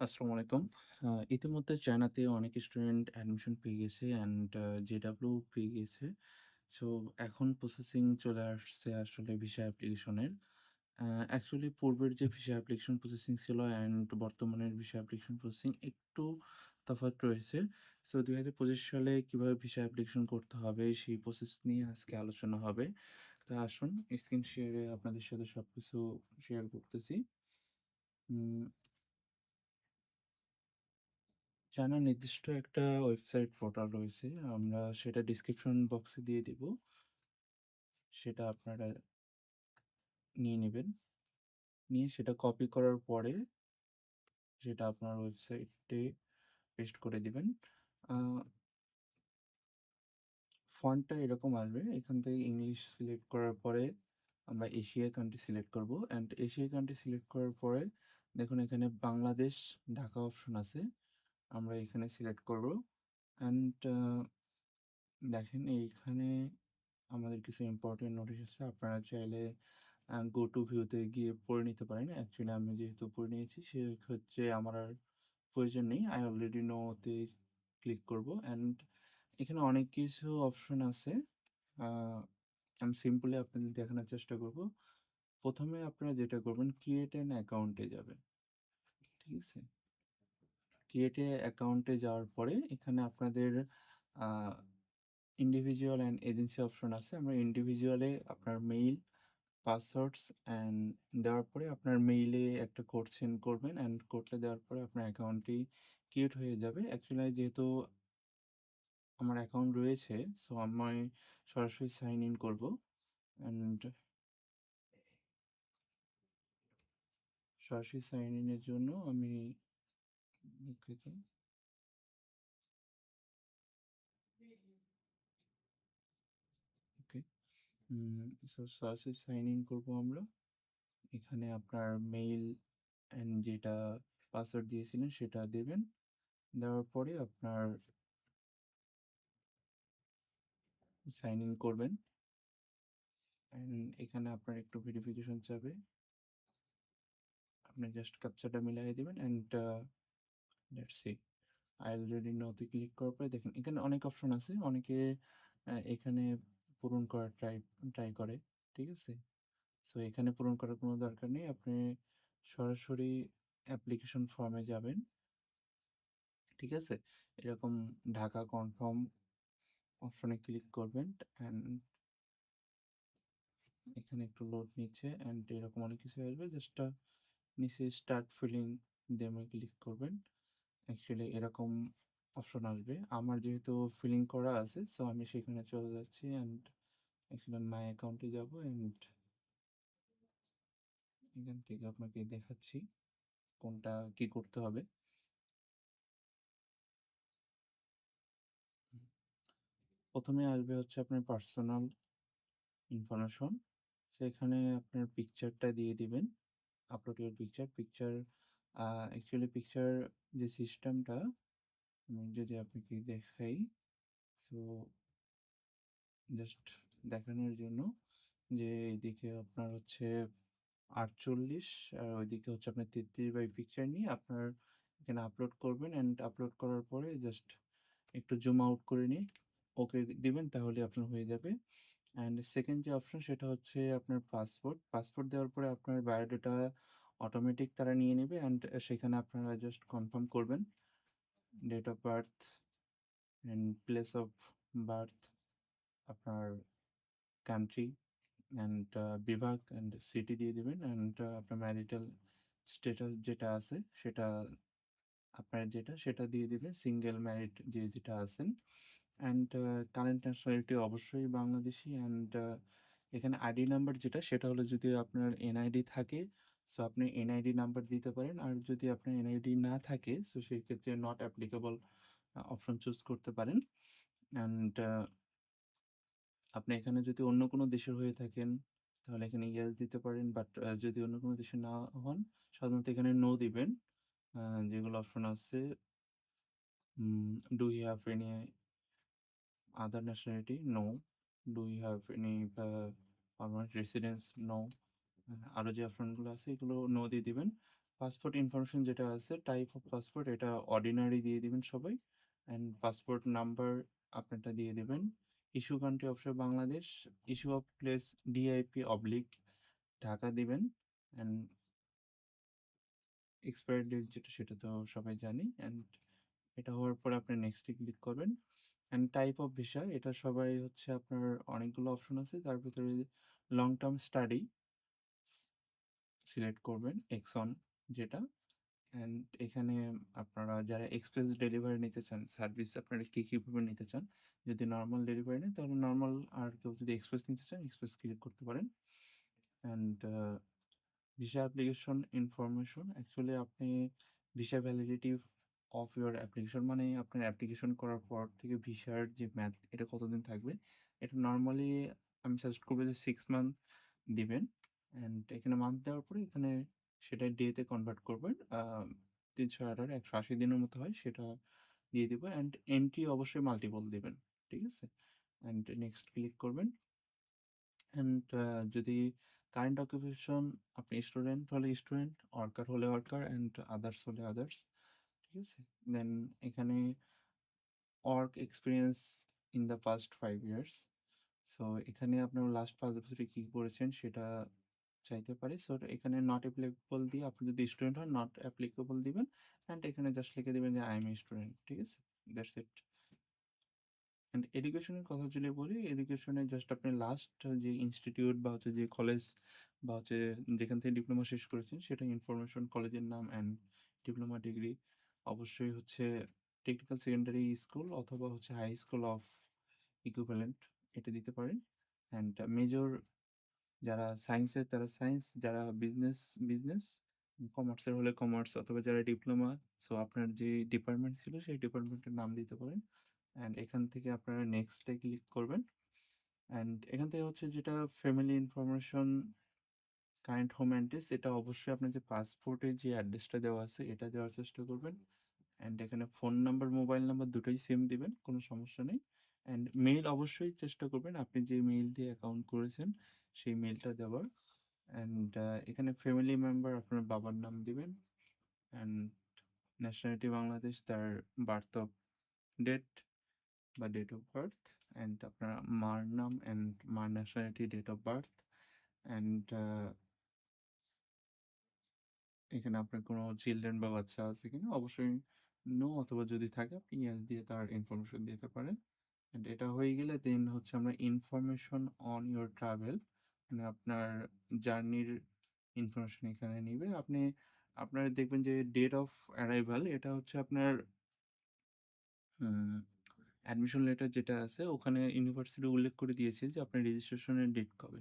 আসসালামু আলাইকুম। ইতিমধ্যে চায়নাতে অনেক স্টুডেন্ট অ্যাডমিশন পেয়ে গেছে অ্যান্ড জেডাব্লিউ পেয়ে গেছে। সো, এখন প্রসেসিং চলে আসছে আসলে ভিসা অ্যাপ্লিকেশনের। অ্যাকচুয়ালি পূর্বের যে ভিসা অ্যাপ্লিকেশন প্রসেসিং ছিল অ্যান্ড বর্তমানের ভিসা অ্যাপ্লিকেশন প্রসেসিং একটু তফাৎ রয়েছে। সো ২০২৫ সালে কীভাবে ভিসা অ্যাপ্লিকেশন করতে হবে সেই প্রসেস নিয়ে আজকে আলোচনা হবে। তো আসুন, স্ক্রিন শেয়ারে আপনাদের সাথে সবকিছু শেয়ার করতেছি। চায়নার নির্দিষ্ট একটা ওয়েবসাইট পোর্টাল রয়েছে। আমরা সেটা ডেসক্রিপশন বক্সে দিয়ে দিব। সেটা আপনারা নিয়ে নেবেন। নিয়ে সেটা কপি করার পরে সেটা আপনার ওয়েবসাইটে পেস্ট করে দিবেন। ফন্টটা এরকম আসবে। এখান থেকে ইংলিশ সিলেক্ট করার পরে আমরা এশিয়া কান্ট্রি সিলেক্ট করব। অ্যান্ড এশিয়া কান্ট্রি সিলেক্ট করার পরে দেখুন এখানে বাংলাদেশ, ঢাকা অপশন আছে। আমরা এখানে সিলেক্ট করব। অ্যান্ড দেখেন এইখানে আমাদের কিছু ইম্পোর্টেন্ট নোটিশ আছে। আপনারা চাইলে গো টু ভিউতে গিয়ে পড়ে নিতে পারেন। অ্যাকচুয়ালি আমি যেহেতু পড়ে নিয়েছি, সে হচ্ছে আমার আর প্রয়োজন নেই। আই অলরেডি know তে ক্লিক করব। অ্যান্ড এখানে অনেক কিছু অপশন আছে। আমি সিম্পলি আপনাদের দেখানোর চেষ্টা করব। প্রথমে আপনারা যেটা করবেন ক্রিয়েট অ্যান অ্যাকাউন্টে যাবেন। ঠিক আছে? ক্রিয়েট অ্যাকাউন্ট যাওয়ার পরে এখানে আপনাদের ইন্ডিভিজুয়াল অ্যান্ড এজেন্সি অপশন আছে। আমরা ইন্ডিভিজুয়াল আপনার মেইল, পাসওয়ার্ডস অ্যান্ড দেওয়ার পরে আপনার মেইলে একটা কোড সেন্ড করবেন অ্যান্ড কোডটা দেওয়ার পরে আপনার অ্যাকাউন্টটি ক্রিয়েট হয়ে যাবে। অ্যাকচুয়ালি যেহেতু আমার অ্যাকাউন্ট রয়েছে সো আমি সরাসরি সাইন ইন করব। অ্যান্ড সরাসরি সাইন ইন এর জন্য আমি ওকে। সো সরাসরি সাইন ইন করব আমরা। এখানে আপনার মেইল অ্যান্ড যেটা পাসওয়ার্ড দিয়েছিলেন সেটা দেবেন। দেওয়ার পরে আপনার সাইন ইন করবেন। এখানে আপনার একটু ভেরিফিকেশন চাবে। আপনি জাস্ট ক্যাপচাটা মিলাইয়ে দিবেন and let's see. I already know তে ক্লিক করার পরে দেখেন, এখানে অনেক অপশন আছে। অনেকে এখানে পূরণ করার ট্রাই ট্রাই করে। ঠিক আছে? সো এখানে পূরণ করার কোনো দরকার নেই। আপনি সরাসরি অ্যাপ্লিকেশন ফর্মে যাবেন। ঠিক আছে? এরকম ঢাকা কনফার্ম অপশনে ক্লিক করবেন অ্যান্ড এখানে একটু লোড নিচ্ছে অ্যান্ড এরকম অনেক কিছু আসবে। জাস্ট নিচে স্টার্ট ফিলিং দেমে ক্লিক করবেন। অ্যাকচুয়ালি এরকম অপশন আসবে। আমার যেহেতু ফিলিং করা আছে সো আমি সেখানে চলে যাচ্ছি অ্যান্ড অ্যাকচুয়ালি মাই অ্যাকাউন্টে যাব অ্যান্ড এখান থেকে আপনাকে দেখাচ্ছি কোনটা কি করতে হবে। হুম। ১ম এ আসবে হচ্ছে আপনার পার্সোনাল ইনফরমেশন। সেখানে আপনার পিকচারটা দিয়ে দিবেন। Upload picture. Picture actually picture যে সিস্টেমটা আমি যদি আপনাকে দেখাই সো জাস্ট দেখানোর জন্য যে এইদিকে আপনার হচ্ছে ৪৮ আর ওইদিকে হচ্ছে আপনার ৩৩ বাই পিকচার নিয়ে আপনার এখানে আপলোড করবেন অ্যান্ড আপলোড করার পরে জাস্ট একটু জুম আউট করে নিয়ে ওকে দিবেন, তাহলে আপনার হয়ে যাবে। অ্যান্ড সেকেন্ড যে অপশন সেটা হচ্ছে আপনার পাসপোর্ট। পাসপোর্ট দেওয়ার পরে আপনার বায়োডাটা অটোমেটিক তারা নিয়ে নেবে অ্যান্ড সেখানে আপনারা জাস্ট কনফার্ম করবেন। Date of birth and place of birth, আপনার কান্ট্রি অ্যান্ড বিভাগ অ্যান্ড সিটি দিয়ে দিবেন অ্যান্ড আপনার ম্যারিটাল স্ট্যাটাস যেটা আছে সেটা আপনার যেটা সেটা দিয়ে দেবেন সিঙ্গেল ম্যারিড যে যেটা আছেন। অ্যান্ড কারেন্ট ন্যাশনালিটি অবশ্যই বাংলাদেশী অ্যান্ড এখানে আইডি নাম্বার যেটা সেটা হলো যদি আপনার এনআইডি থাকে সো আপনি এনআইডি নাম্বার দিতে পারেন। আর যদি আপনার এনআইডি না থাকে সো সেক্ষেত্রে নট অ্যাপ্লিকেবল অপশন চুজ করতে পারেন। অ্যান্ড আপনি এখানে যদি অন্য কোনো দেশের হয়ে থাকেন, তাহলে এখানে ইয়েস দিতে পারেন। বাট যদি অন্য কোনো দেশের না হন, সাধারণত এখানে নো দিবেন। যেগুলো অপশন আছে do you have any other nationality? No. Do you have any permanent residence? No. Uh আরও যে অপশনগুলো আছে, এগুলো নো দিয়ে দিবেন। পাসপোর্ট ইনফরমেশন যেটা আছে টাইপ অফ পাসপোর্ট এটা অর্ডিনারি দিয়ে দিবেন সবাই। অ্যান্ড পাসপোর্ট নাম্বার আপনারটা দিয়ে দিবেন। ইস্যু কান্ট্রি অবশ্যই Bangladesh issue of place DIP oblique Dhaka দিবেন। অ্যান্ড এক্সপায়ার ডেট যেটা, সেটা তো সবাই জানি। অ্যান্ড এটা হওয়ার পরে আপনি নেক্সটে ক্লিক করবেন। অ্যান্ড টাইপ অফ ভিসা এটা সবাই হচ্ছে আপনার অনেকগুলো অপশন আছে। তার ভিতরে লং টার্ম স্টাডি সিলেক্ট করবেন এক্সন যেটা। অ্যান্ড এখানে আপনারা যারা এক্সপ্রেস ডেলিভারি নিতে চান সার্ভিস আপনারা কী কীভাবে নিতে চান, যদি নর্মাল ডেলিভারি নেন, তাহলে নর্মাল আর কেউ যদি এক্সপ্রেস নিতে চান এক্সপ্রেস ক্লিক করতে পারেন। And visa application information actually আপনি visa validity of your application মানে আপনার অ্যাপ্লিকেশন করার পর থেকে ভিসার যে ম্যাথ এটা কতদিন থাকবে, এটা নর্মালি আমি সাজেস্ট করব যে সিক্স মান্থ দিবেন। অ্যান্ড এখানে মান্থ দেওয়ার পরে এখানে সেটা ডেতে কনভার্ট করবেন। তিনশো আঠারো, একশো আশি দিনের মতো হয় সেটা দিয়ে দিব অ্যান্ড এন্ট্রি অবশ্যই মাল্টিপল দিবেন, ঠিক আছে? অ্যান্ড নেক্সট ক্লিক করবেন। অ্যান্ড যদি কারেন্ট অকুপেশন আপনি স্টুডেন্ট হলে স্টুডেন্ট ওয়ার্কার হলে ওয়ার্কার অ্যান্ড আদার্স হলে আদার্স ঠিক আছে? দেন এখানে work experience in the past five years so এখানে আপনার লাস্ট পাঁচ বছরে কী করেছেন সেটা চাইতে পারে। সো এখানে নট অ্যাপ্লিকেবল দিয়ে আপনি যদি স্টুডেন্ট হন নট অ্যাপ্লিকেবল দিবেন অ্যান্ড এখানে জাস্ট লিখে দিবেন যে আই এম স্টুডেন্ট ঠিক আছে? দ্যাটস ইট অ্যান্ড এডুকেশনের কথা যদি বলি এডুকেশনে জাস্ট আপনি লাস্ট যে ইনস্টিটিউট বা হচ্ছে যে কলেজ বা হচ্ছে যেখান থেকে ডিপ্লোমা শেষ করেছেন, সেটা ইনফরমেশন কলেজের নাম অ্যান্ড ডিপ্লোমা ডিগ্রি অবশ্যই হচ্ছে টেকনিক্যাল সেকেন্ডারি স্কুল অথবা হচ্ছে হাই স্কুল অফ ইকুইভ্যালেন্ট এটা দিতে পারেন। অ্যান্ড মেজর যারা সায়েন্সের তারা সায়েন্স যারা বিজনেস বিজনেস কমার্সের হলে কমার্স অথবা যারা ডিপ্লোমা সো আপনার যে ডিপার্টমেন্ট ছিল, সেই ডিপার্টমেন্টের নাম দিতে পারেন। অ্যান্ড এখান থেকে আপনারা নেক্সটে ক্লিক করবেন। অ্যান্ড এখান থেকে হচ্ছে যেটা family information current home address এটা অবশ্যই আপনার যে পাসপোর্টে যে অ্যাড্রেসটা দেওয়া আছে, এটা দেওয়ার চেষ্টা করবেন। অ্যান্ড এখানে ফোন নাম্বার মোবাইল নাম্বার দুটোই সেম দিবেন, কোনো সমস্যা নেই। অ্যান্ড মেইল অবশ্যই চেষ্টা করবেন, আপনি যে মেইল দিয়ে অ্যাকাউন্ট করেছেন সেই মেইলটা দেওয়ার। অ্যান্ড এখানে ফ্যামিলি মেম্বার আপনার বাবার নাম দিবেন। অ্যান্ড ন্যাশনালিটি বাংলাদেশ, তার বার্থ অফ ডেট বা ডেট অফ বার্থ অ্যান্ড আপনার মার নাম অ্যান্ড মার nationality date of birth and এখানে আপনার কোনো চিলড্রেন বা বাচ্চা আছে কিনা? অবশ্যই নো অথবা যদি থাকে, আপনি ইয়েস দিয়ে তার ইনফরমেশন দিতে পারেন। এটা হয়ে গেলে দেন হচ্ছে আমরা ইনফরমেশন অন ইউর ট্রাভেল মানে আপনার জার্নির ইনফরমেশন এখানে নিবে। আপনি, আপনার দেখবেন যে ডেট অফ অ্যারাইভাল এটা হচ্ছে আপনার অ্যাডমিশন লেটার যেটা আছে, ওখানে ইউনিভার্সিটি উল্লেখ করে দিয়েছে যে আপনার রেজিস্ট্রেশনের ডেট কবে।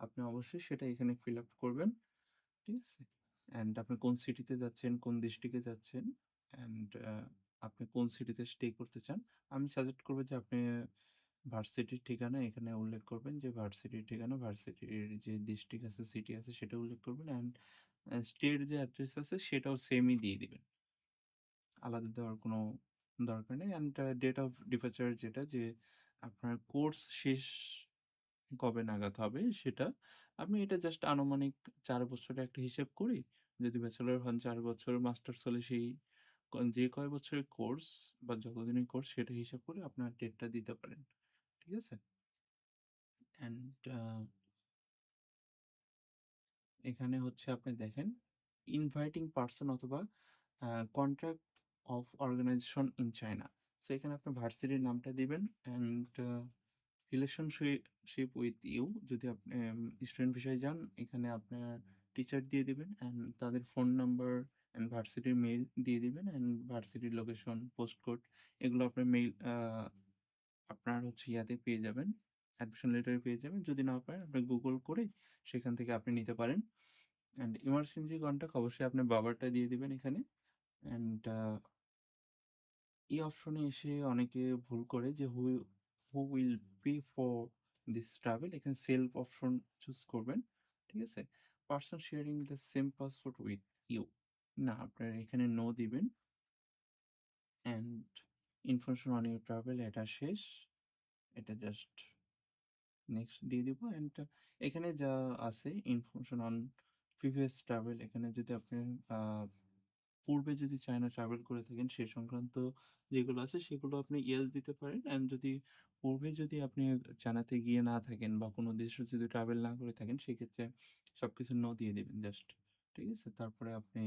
আপনি অবশ্যই সেটা এখানে ফিল আপ করবেন, ঠিক আছে? অ্যান্ড আপনি কোন সিটিতে যাচ্ছেন, কোন ডিস্ট্রিক্টে যাচ্ছেন, অ্যান্ড আপনি কোন সিটিতে স্টে করতে চান, আমি সাজেস্ট করব যে আপনি ভার্সিটির ঠিকানা এখানে উল্লেখ করবেন যে ভার্সিটির ঠিকানা, ভার্সিটির যে ডিস্ট্রিক্ট আছে সিটি আছে, সেটা উল্লেখ করবেন অ্যান্ড স্টেট যে অ্যাড্রেস আছে, সেটাও সেমই দিয়ে দিবেন। আলাদা দেওয়ার কোনো দরকার নেই অ্যান্ড ডেট অফ ডিপার্চার যেটা যে আপনার কোর্স শেষ কবে নাগাদ হবে সেটা আপনি এটা জাস্ট আনুমানিক চার বছরের একটা হিসেব করি যদি ব্যাচেলর হন চার বছর মাস্টার্স হলে সেই যে কয় বছরের কোর্স বা যতদিনের কোর্স সেটা হিসাব করে আপনার ডেটটা দিতে পারেন। ঠিক আছে? অ্যান্ড এখানে হচ্ছে আপনি দেখেন ইনভাইটিং পার্সন অথবা contract of organization in China so এখানে আপনি ভার্সিটির নামটা দিবেন অ্যান্ড রিলেশনশিপ উইথ ইউ যদি আপনি স্টুডেন্ট বিষয়ে যান, এখানে আপনার টিচার দিয়ে দিবেন অ্যান্ড তাদের ফোন নাম্বার অ্যান্ড ভার্সিটির মেইল দিয়ে দিবেন অ্যান্ড ভার্সিটির লোকেশন পোস্ট কোড এগুলো আপনার মেইল আপনার হচ্ছে ইয়াতে পেয়ে যাবেন অ্যাডমিশন লেটারে পেয়ে যাবেন। যদি না পারেন আপনি গুগল করে সেখান থেকে আপনি নিতে পারেন। অ্যান্ড ইমার্জেন্সি কন্ট্যাক্ট অবশ্যই আপনি বাবারটা দিয়ে দিবেন এখানে। অ্যান্ড এই অপশনে এসে অনেকে ভুল করে যে who who will pay for this travel এখানে সেলফ অপশন চুজ করবেন, ঠিক আছে? Person sharing the same passport with you না, আপনার এখানে নো দিবেন। ইনফরমেশন অন ইউর ট্রাভেল এটা শেষ এটা জাস্ট নেক্সট দিয়ে দিব অ্যান্ড এখানে যা আছে ইনফরমেশন অন প্রিভিয়াস ট্রাভেল এখানে যদি আপনি পূর্বে যদি চায়না ট্রাভেল করে থাকেন, সে সংক্রান্ত যেগুলো আছে, সেগুলো আপনি ইয়েস দিতে পারেন। অ্যান্ড যদি পূর্বে যদি আপনি চায়নাতে গিয়ে না থাকেন বা কোনো দেশে যদি ট্রাভেল না করে থাকেন, সেক্ষেত্রে সবকিছু নো দিয়ে দিবেন জাস্ট। ঠিক আছে? তারপরে আপনি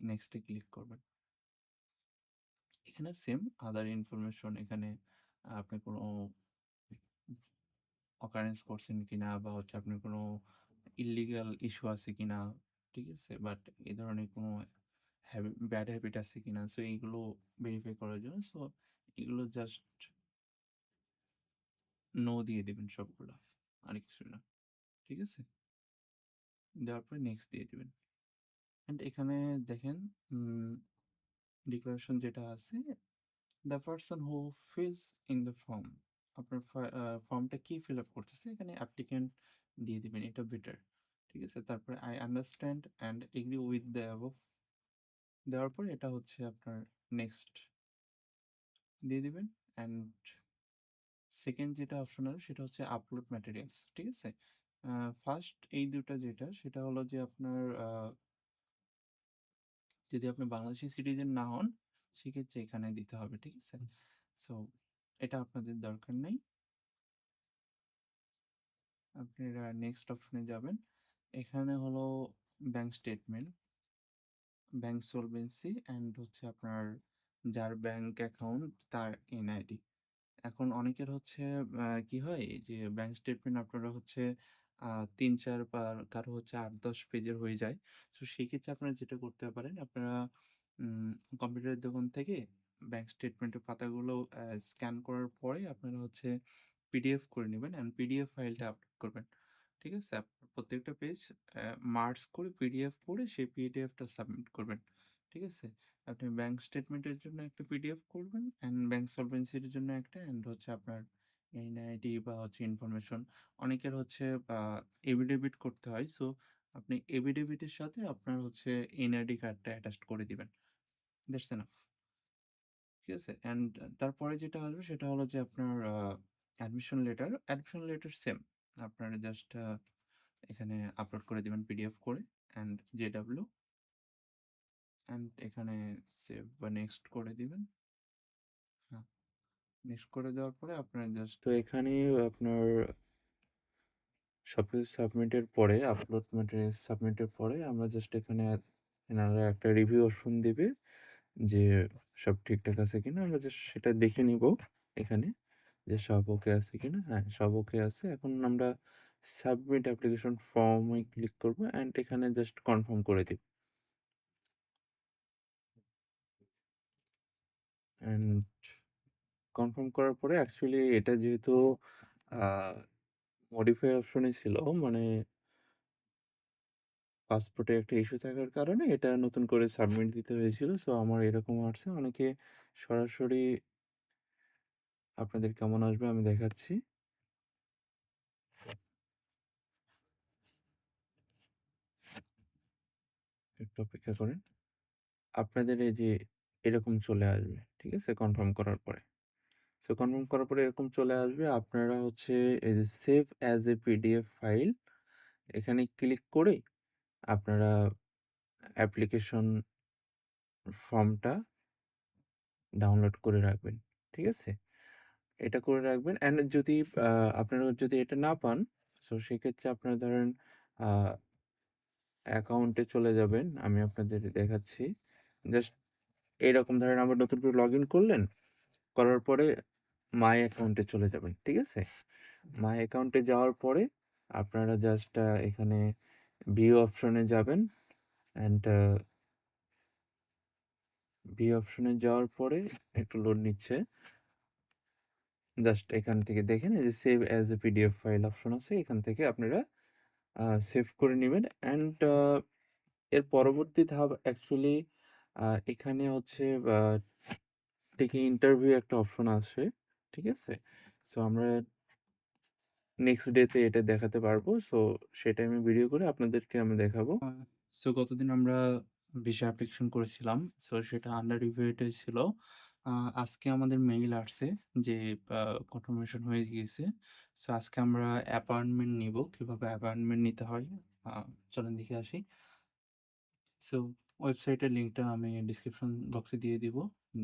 নেক্সট ক্লিক করবেন। এখানে সেম আদার ইনফরমেশন এখানে আপনি কোনো অকারেন্স করছেন কিনা বা হচ্ছে আপনার কোনো ইল্লিগাল ইস্যু আছে কিনা, ঠিক আছে? বাট এ ধরনের কোনো ব্যাড হ্যাবিট আছে কিনা? সো এইগুলো ভেরিফাই করার জন্য সো এগুলো জাস্ট নো দিয়ে দেবেন সবগুলো আর কিছু না। ঠিক আছে? দেওয়ার পরে নেক্সট দিয়ে দেবেন অ্যান্ড এখানে দেখেন ডিক্লারেশন যেটা আছে, "the person who fills in the form" আপনার ফর্মটা কি ফিল আপ করতেছে এখানে অ্যাপ্লিক্যান্ট দিয়ে দিবেন। এটা বেটার। ঠিক আছে? তারপরে I understand and agree with the above" দেওয়ার পরে এটা হচ্ছে আপনার নেক্সট দিয়ে দিবেন। অ্যান্ড সেকেন্ড যেটা অপশন আছে সেটা হচ্ছে আপলোড ম্যাটেরিয়ালস। ঠিক আছে? ফার্স্ট এই ২ টা যেটা সেটা হলো যে আপনার যদি আপনি বাংলাদেশী সিটিজেন না হন, সেক্ষেত্রে এখানে দিতে হবে। ঠিক আছে? সো এটা আপনাদের দরকার নেই। আপনারা নেক্সট অপশনে যাবেন। এখানে হলো bank statement, bank solvency and হচ্ছে আপনার যার ব্যাংক অ্যাকাউন্ট তার এনআইডি। এখন অনেকের হচ্ছে কি হয় যে ব্যাংক স্টেটমেন্ট আপনারা হচ্ছে আ ৩-৪ বা কারও হচ্ছে ৮-১০ পেজের হয়ে যায়। সো সেক্ষেত্রে আপনারা যেটা করতে পারেন, আপনারা, উম, কম্পিউটারের দোকান থেকে ব্যাংক স্টেটমেন্টের পাতাগুলো স্ক্যান করার পরে আপনারা হচ্ছে পিডিএফ করে নিবেন অ্যান্ড পিডিএফ ফাইলটা আপলোড করবেন। ঠিক আছে? প্রত্যেকটা পেজ মার্জ করে পিডিএফ করে সেই পিডিএফটা সাবমিট করবেন। ঠিক আছে? আপনি ব্যাংক স্টেটমেন্টের জন্য একটা পিডিএফ করবেন অ্যান্ড ব্যাংক সলভেন্সির জন্য একটা অ্যান্ড হচ্ছে আপনার এনআইডি বা হচ্ছে ইনফরমেশন অনেকের হচ্ছে, আ এফিডেভিট করতে হয়। সো আপনি এফিডেভিটের সাথে আপনার হচ্ছে এনআইডি কার্ডটা অ্যাটাচড করে দিবেন। That's enough. ঠিক আছে? অ্যান্ড তারপরে যেটা আসবে সেটা হলো যে আপনার admission letter. Admission letter same. আপনার জাস্ট এখানে আপলোড করে দিবেন পিডিএফ করে অ্যান্ড জেডব্লিউ অ্যান্ড এখানে সেভ বা নেক্সট করে দিবেন। হ্যাঁ, করে দেওয়ার পরে আপনারা জাস্ট তো এখানে আপনার সবকিছু সাবমিটের পরে আপলোড ম্যাটেরিয়ালস সাবমিটের পরে আমরা জাস্ট এখানে এনারা একটা রিভিউ অপশন দিবে যে সব ঠিকঠাক আছে কিনা আমরা জাস্ট সেটা দেখে নিব এখানে যে সব ওকে আছে কিনা। হ্যাঁ সব ওকে আছে। এখন আমরা সাবমিট অ্যাপ্লিকেশন ফর্মে ক্লিক করব অ্যান্ড এখানে জাস্ট কনফার্ম করে দিব। অ্যান্ড কনফার্ম করার পরে অ্যাকচুয়ালি এটা যেহেতু আহ, মডিফাই অপশনে ছিল মানে পাসপোর্টে একটা ইস্যু থাকার কারণে এটা নতুন করে সাবমিট দিতে হয়েছিল। সো আমার এরকম আসছে অনেকে সরাসরি আপনাদের কেমন আসবে আমি দেখাচ্ছি। একটু অপেক্ষা করেন। আপনাদের এই যে এরকম চলে আসবে ঠিক আছে? কনফার্ম করার পরে। সো কনফার্ম করার পরে এরকম চলে আসবে। আপনারা হচ্ছে এই save as a PDF file এখানে ক্লিক করে আপনারা অ্যাপ্লিকেশন ফর্মটা ডাউনলোড করে রাখবেন, ঠিক আছে? এটা করে রাখবেন অ্যান্ড যদি আপনারা যদি এটা না পান সো সেক্ষেত্রে আপনারা ধরেন অ্যাকাউন্টে চলে যাবেন। আমি আপনাদের দেখাচ্ছি। জাস্ট এরকম ধরেন, আবার নতুন করে লগ ইন করলেন, করার পরে মাই অ্যাকাউন্টে চলে যাবেন ঠিক আছে? মাই অ্যাকাউন্টে যাওয়ার পরে আপনারা জাস্ট এখানে ভিউ অপশনে যাবেন অ্যান্ড ভিউ অপশনে যাওয়ার পরে একটু লোড নিচ্ছে। জাস্ট এখান থেকে দেখেন এই যে save as a PDF file option আছে এখান থেকে আপনারা সেভ করে নেবেন অ্যান্ড এর পরবর্তী ধাপ অ্যাকচুয়ালি এখানে হচ্ছে থেকে ইন্টারভিউ একটা অপশন আসে। ঠিক আছে? সো আমরা নেক্সট ডেতে এটা দেখাতে পারব। সো সেটা আমি ভিডিও করে আপনাদেরকে আমি দেখাবো। সো গতদিন আমরা ভিসা অ্যাপ্লিকেশন করেছিলাম। সো সেটা আন্ডার রিভিউটেড ছিল। আজকে আমাদের মেইল আসছে যে কনফার্মেশন হয়ে গিয়েছে। সো আজকে আমরা অ্যাপয়েন্টমেন্ট নিব। কীভাবে অ্যাপয়েন্টমেন্ট নিতে হয়? চলেন দেখে আসি। সো ওয়েবসাইটের লিঙ্কটা আমি ডেসক্রিপশন বক্সে দিয়ে দিব।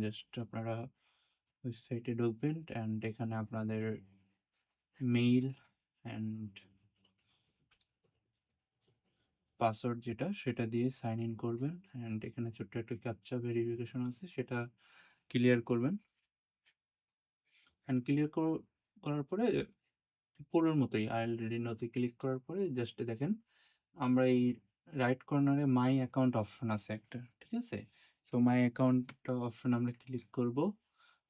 জাস্ট আপনারা ওয়েবসাইটে ঢুকবেন অ্যান্ড এখানে আপনাদের মেইল অ্যান্ড পাসওয়ার্ড যেটা, সেটা দিয়ে সাইন ইন করবেন অ্যান্ড এখানে ছোট্ট একটা ক্যাপচা ভেরিফিকেশন আছে, সেটা ক্লিয়ার করবেন। অ্যান্ড ক্লিয়ার করার পরে পুরোর মতোই আই এম রেডি নাওতে ক্লিক করার পরে জাস্ট দেখেন, আমরা এই রাইট কর্নারে মাই অ্যাকাউন্ট অপশন আছে একটা। ঠিক আছে? সো মাই অ্যাকাউন্ট অপশন আমরা ক্লিক করব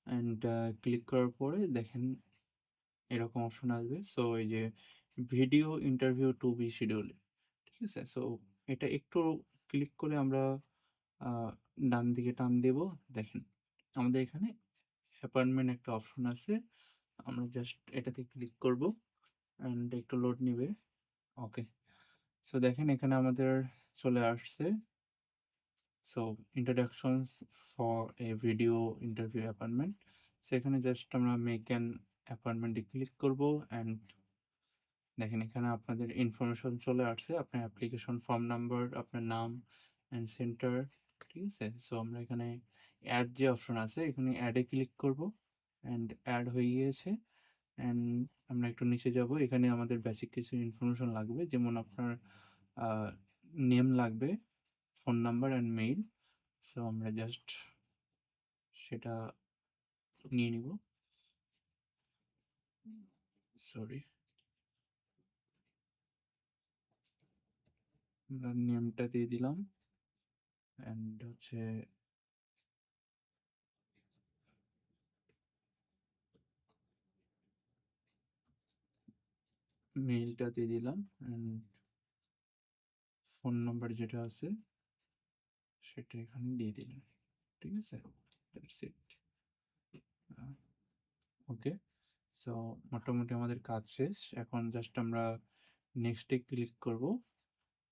অ্যান্ড ক্লিক করার পরে দেখেন এরকম অপশন আসবে। সো এই যে video interview to be schedule. ঠিক আছে? সো এটা একটু ক্লিক করে আমরা ডান দিকে টান দেব। দেখেন আমাদের এখানে অ্যাপয়েন্টমেন্ট একটা অপশন আছে। আমরা জাস্ট এটাতে ক্লিক করব অ্যান্ড একটু লোড নিবে। ওকে। সো দেখেন এখানে আমাদের চলে আসছে। So introductions for a video interview appointment. So এখানে জাস্ট আমরা মেক অ্যান অ্যাপয়েন্টমেন্ট এ ক্লিক করব অ্যান্ড দেখেন এখানে আপনাদের ইনফরমেশন চলে আসছে। আপনার অ্যাপ্লিকেশন ফর্ম নাম্বার, আপনার নাম অ্যান্ড সেন্টার। ঠিক আছে? সো আমরা এখানে এড যে অপশন আছে এখানে এ ক্লিক করব অ্যান্ড এড হয়ে গিয়েছে। অ্যান্ড আমরা একটু নিচে যাব। এখানে আমাদের বেসিক কিছু ইনফরমেশন লাগবে। যেমন আপনার নেম লাগবে, phone number and mail. So আমরা জাস্ট সেটা নিয়ে নিব। সরি। আমরা নেমটা দিয়ে দিলাম। অ্যান্ড হচ্ছে মেইলটা দিয়ে দিলাম অ্যান্ড ফোন নাম্বার যেটা আছে সেটা এখানে দিয়ে দিলাম। ঠিক আছে? ওকে। সো মোটামুটি আমাদের কাজ শেষ। এখন জাস্ট আমরা নেক্সট ক্লিক করব।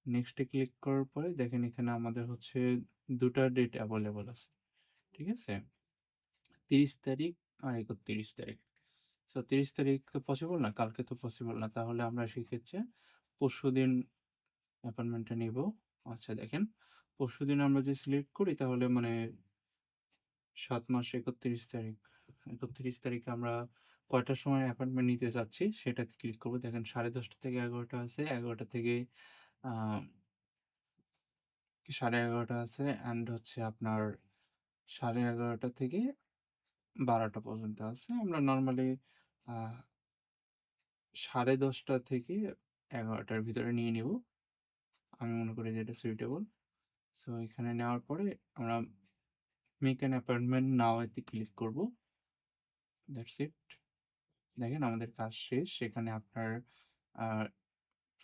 নেক্সট ক্লিক করার পরে দেখেন এখানে আমাদের হচ্ছে দুটা ডেট এভেইলেবল আছে। ঠিক আছে? ৩০ তারিখ আর ৩১ তারিখ। সো ৩০ তারিখ তো পসিবল না, কালকে তো পসিবল না। তাহলে আমরা সেক্ষেত্রে পরশুদিন অ্যাপয়েন্টমেন্টটা নিব। আচ্ছা দেখেন, পরশুদিন আমরা যদি সিলেক্ট করি, তাহলে মানে সাত মাস ৩১ তারিখ। ৩১ তারিখে আমরা কয়টার সময় অ্যাপয়েন্টমেন্ট নিতে চাচ্ছি সেটাতে ক্লিক করব দেখেন ১০:৩০ থেকে ১১টা আছে। ১১টা থেকে সাড়ে এগারোটা আছে অ্যান্ড হচ্ছে আপনার ১১:৩০ থেকে ১২টা পর্যন্ত আছে। আমরা নরমালি আ ১০:৩০ থেকে ১১টার ভিতরে নিয়ে নিব। আমি মনে করি যে এটা সুইটেবল। সো এখানে নেওয়ার পরে আমরা মেক অ্যান অ্যাপয়েন্টমেন্ট নাও এতে ক্লিক করব। That's it. দেখেন আমাদের কাজ শেষ। সেখানে আপনার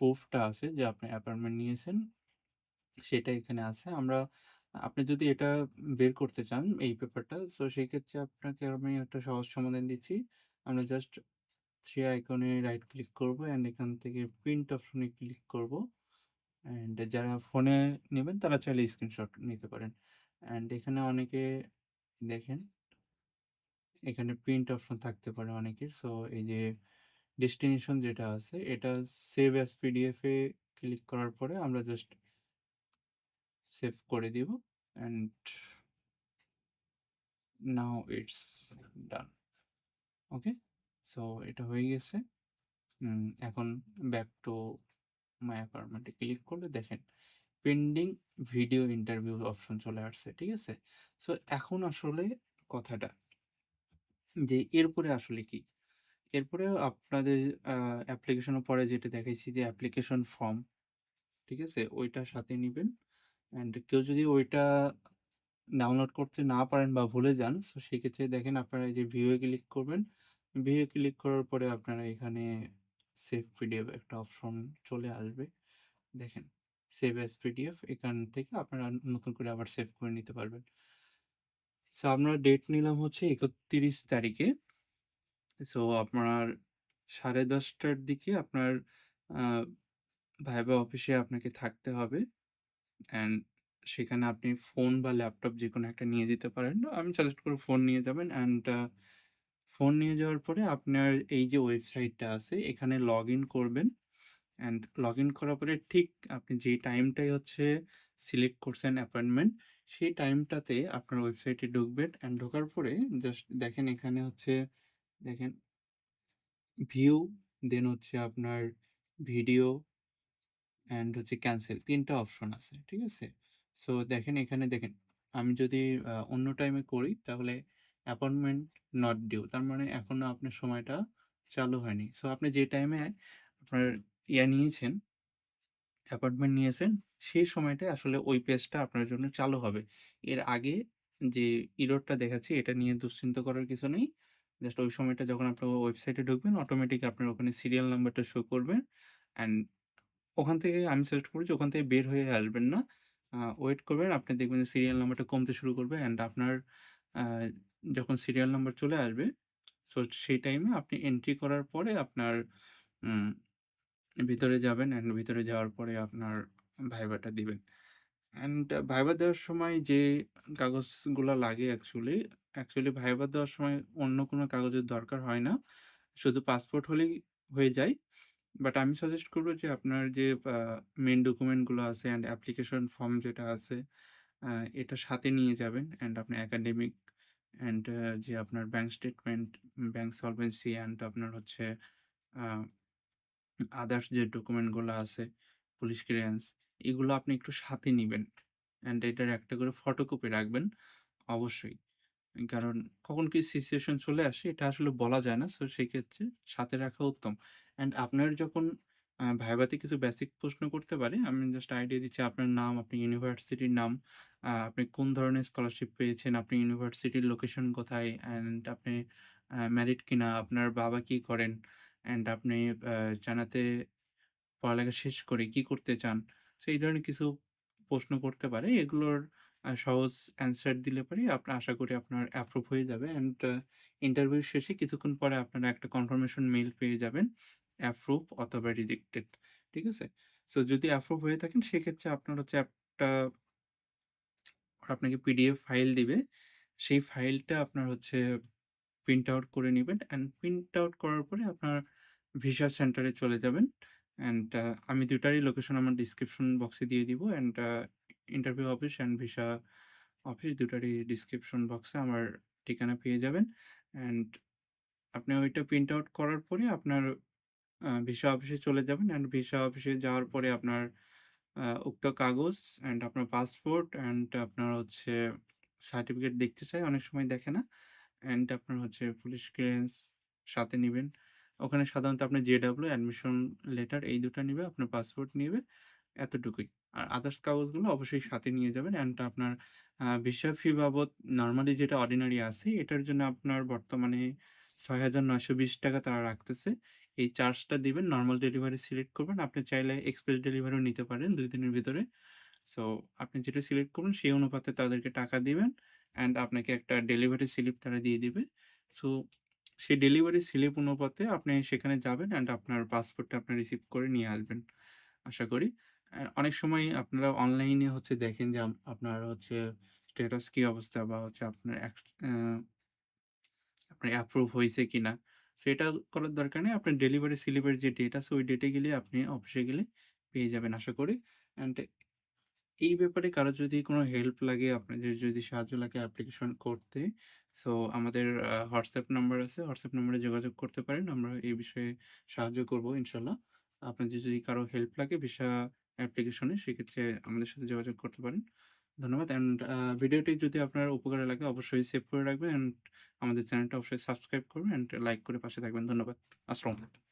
প্রুফটা আছে যে আপনি অ্যাপয়েন্টমেন্ট নিয়েছেন। সেটা এখানে আছে। আমরা, আপনি যদি এটা বের করতে চান এই পেপারটা সো সেক্ষেত্রে আপনাকে আমি একটা সহজ সমাধান দিচ্ছি। আমরা জাস্ট 3 আইকনে রাইট ক্লিক করব অ্যান্ড এখান থেকে প্রিন্ট অপশনে ক্লিক করব। অ্যান্ড যারা ফোনে নেবেন, তারা চাইলে স্ক্রিনশট নিতে পারেন। অ্যান্ড এখানে অনেকে দেখেন, এখানে প্রিন্ট অপশন থাকতে পারে অনেকের। সো এই যে ডেস্টিনেশন যেটা আছে, এটা সেভ অ্যাজ পিডিএফ এ ক্লিক করার পরে আমরা জাস্ট সেভ করে দিব and now it's done. Okay? So এটা হয়ে গেছে। এখন ব্যাক টু মাই অ্যাপয়েন্টমেন্ট এ ক্লিক করলে দেখেন পেন্ডিং ভিডিও ইন্টারভিউ অপশন চলে আসছে। ঠিক আছে? সো এখন আসলে কথাটা যে এরপরে আসলে কি? এরপরে আপনাদের অ্যাপ্লিকেশনের পরে যেটা দেখাইছি যে অ্যাপ্লিকেশন ফর্ম। ঠিক আছে? ওইটা সাথে নিবেন। অ্যান্ড কেউ যদি ওইটা ডাউনলোড করতে না পারেন বা ভুলে যান সো সেক্ষেত্রে দেখেন আপনারা যে ভিউ এ ক্লিক করবেন। ভিউ এ ক্লিক করার পরে আপনারা এখানে সেভ পিডিএফ একটা অপশন চলে আসবে। দেখেন সেভ অ্যাজ পিডিএফ এখান থেকে আপনারা নতুন করে আবার সেভ করে নিতে পারবেন। সো আমরা ডেট নিলাম হচ্ছে ৩১ তারিখে। সো আপনার সাড়ে দশটার দিকে আপনার ভাইবা অফিসে আপনাকে থাকতে হবে। অ্যান্ড সেখানে আপনি ফোন বা ল্যাপটপ যেকোনো একটা নিয়ে যেতে পারেন। আমি সাজেস্ট করব ফোন নিয়ে যাবেন অ্যান্ড ফোন নিয়ে যাওয়ার পরে আপনার এই যে ওয়েবসাইটটা আছে এখানে লগইন করবেন। অ্যান্ড লগ ইন করার পরে ঠিক আপনি যেই টাইমটাই হচ্ছে সিলেক্ট করছেন অ্যাপয়েন্টমেন্ট, সেই টাইমটাতে আপনার ওয়েবসাইটে ঢুকবেন অ্যান্ড ঢোকার পরে জাস্ট দেখেন এখানে হচ্ছে দেখেন ভিউ, দেন হচ্ছে আপনার ভিডিও অ্যান্ড হচ্ছে ক্যান্সেল তিনটা অপশন আছে। ঠিক আছে? সো দেখেন এখানে দেখেন আমি যদি অন্য টাইমে করি তাহলে অ্যাপয়েন্টমেন্ট নট ডিউ তার মানে এখনও আপনার সময়টা চালু হয়নি। সো আপনি যে টাইমে আপনার ইয়া নিয়েছেন অ্যাপয়েন্টমেন্ট নিয়েছেন, সেই সময়টায় আসলে ওই পেজটা আপনার জন্য চালু হবে। এর আগে যে এররটা দেখাচ্ছে এটা নিয়ে দুশ্চিন্তা করার কিছু নেই। জাস্ট ওই সময়টা যখন আপনার ওয়েবসাইটে ঢুকবেন অটোমেটিক আপনার ওখানে সিরিয়াল নাম্বারটা শো করবে অ্যান্ড ওখান থেকে আমি সাজেস্ট করি যে ওখান থেকে বের হয়ে আসবেন না। ওয়েট করবেন। আপনি দেখবেন যে সিরিয়াল নাম্বারটা কমতে শুরু করবে অ্যান্ড আপনার যখন সিরিয়াল নাম্বার চলে আসবে, সো সেই টাইমে আপনি এন্ট্রি করার পরে আপনার ভিতরে যাবেন অ্যান্ড ভিতরে যাওয়ার পরে আপনার ভাইভাটা দিবেন। অ্যান্ড ভাইভা দেওয়ার সময় যে কাগজগুলো লাগে অ্যাকচুয়ালি, অ্যাকচুয়ালি ভাইভা দেওয়ার সময় অন্য কোনো কাগজের দরকার হয় না। শুধু পাসপোর্ট হলেই হয়ে যায়। বাট আমি সাজেস্ট করব যে আপনার যে মেন ডকুমেন্টগুলো আছে অ্যান্ড অ্যাপ্লিকেশন ফর্ম যেটা আছে, এটা সাথে নিয়ে যাবেন অ্যান্ড আপনি একাডেমিক অ্যান্ড আ যে আপনার bank statement, bank solvency and আপনার হচ্ছে আদার্স যে ডকুমেন্টগুলো আছে, পুলিশ ক্লিয়ারেন্স এগুলো আপনি একটু সাথে নিবেন। অ্যান্ড এটার একটা করে ফটোকপি রাখবেন অবশ্যই। কারণ কখন কি সিচুয়েশন চলে আসে এটা আসলে বলা যায় না। সো সেক্ষেত্রে সাথে রাখা উত্তম। অ্যান্ড আপনার যখন আ ভাইভাতে কিছু বেসিক প্রশ্ন করতে পারে, আমি জাস্ট আইডিয়া দিচ্ছি আপনার নাম, আপনার ইউনিভার্সিটির নাম, আপনি কোন ধরনের স্কলারশিপ পেয়েছেন, আপনি ইউনিভার্সিটির লোকেশন কোথায়, অ্যান্ড আপনি আ ম্যারিড কিনা, আপনার বাবা কি করেন, অ্যান্ড আপনি জানাতে পড়ালেখা শেষ করে কি করতে চান? সো এই ধরনের কিছু প্রশ্ন করতে পারে। এগুলোর সহজ অ্যান্সার দিলে পরে আপনার আশা করি আপনার অ্যাপ্রুভ হয়ে যাবে অ্যান্ড আ ইন্টারভিউ শেষে কিছুক্ষণ পরে আপনারা একটা কনফার্মেশন মেইল পেয়ে যাবেন। অ্যাপ্রুভ অথবা রিজেক্টেড। ঠিক আছে? সো যদি অ্যাপ্রুভ হয়ে থাকেন, সেক্ষেত্রে আপনার হচ্ছে একটা আপনাকে পিডিএফ ফাইল দিবে। সেই ফাইলটা আপনার হচ্ছে প্রিন্ট আউট করে নেবেন অ্যান্ড প্রিন্ট আউট করার পরে আপনার ভিসা সেন্টারে চলে যাবেন। অ্যান্ড আমি দুটারই লোকেশন আমার ডেসক্রিপশন বক্সে দিয়ে দিব and interview office and visa office ২ টারই ডেসক্রিপশন বক্সে আমার ঠিকানা পেয়ে যাবেন। অ্যান্ড আপনি ওইটা প্রিন্ট আউট করার পরে আপনার আ ভিসা অফিসে চলে যাবেন অ্যান্ড ভিসা অফিসে যাওয়ার পরে আপনার আ উক্ত কাগজ অ্যান্ড আপনার পাসপোর্ট অ্যান্ড আপনার হচ্ছে সার্টিফিকেট দেখতে চায়, অনেক সময় দেখে না। অ্যান্ড আপনার হচ্ছে পুলিশ ক্লিয়ারেন্স সাথে নিবেন। ওখানে সাধারণত আপনার জেডব্লিউ, অ্যাডমিশন লেটার এই ২ টা নিবে, আপনার পাসপোর্ট নিবে, এতটুকুই। আর আদার্স কাগজগুলো অবশ্যই সাথে নিয়ে যাবেন অ্যান্ড আপনার আ ভিসা ফি বাবদ নরমালি যেটা অর্ডিনারি আছে এটার জন্য আপনার বর্তমানে ৳৬,৯২০ তারা রাখতেছে। এই চার্জটা দিবেন, নরমাল ডেলিভারি সিলেক্ট করবেন। আপনি চাইলে এক্সপ্রেস ডেলিভারিও নিতে পারেন দুই দিনের ভিতরে। সো আপনি যেটা সিলেক্ট করবেন সেই অনুপাতে তাদেরকে টাকা দিবেন অ্যান্ড আপনাকে একটা ডেলিভারি স্লিপ তারা দিয়ে দিবে। সো সেই ডেলিভারি স্লিপ অনুপাতে আপনি সেখানে যাবেন অ্যান্ড আপনার পাসপোর্টটা আপনি রিসিভ করে নিয়ে আসবেন। আশা করি। অনেক সময় আপনারা অনলাইনে হচ্ছে দেখেন যে আপনার হচ্ছে স্ট্যাটাস কি অবস্থা বা হচ্ছে আপনার আপনার অ্যাপ্রুভ হইছে কিনা। সো এটা করার দরকার নেই। আপনার ডেলিভারি স্লিপের যে ডেট আছে ওই ডেটে গেলে আপনি অফিসে গেলে পেয়ে যাবেন আশা করি। অ্যান্ড এই ব্যাপারে কারও যদি কোনো হেল্প লাগে, আপনাদের যদি সাহায্য লাগে অ্যাপ্লিকেশন করতে, সো আমাদের হোয়াটসঅ্যাপ নাম্বার আছে। হোয়াটসঅ্যাপ নাম্বারে যোগাযোগ করতে পারেন। আমরা এই বিষয়ে সাহায্য করব ইনশাআল্লাহ। আপনাদের যদি কারও হেল্প লাগে ভিসা অ্যাপ্লিকেশনে সেক্ষেত্রে আমাদের সাথে যোগাযোগ করতে পারেন। ধন্যবাদ অ্যান্ড ভিডিওটি যদি আপনার উপকারে লাগে, অবশ্যই সেভ করে রাখবেন অ্যান্ড আমাদের চ্যানেলটা অবশ্যই সাবস্ক্রাইব করবেন অ্যান্ড লাইক করে পাশে থাকবেন। ধন্যবাদ। আসসালামু আলাইকুম।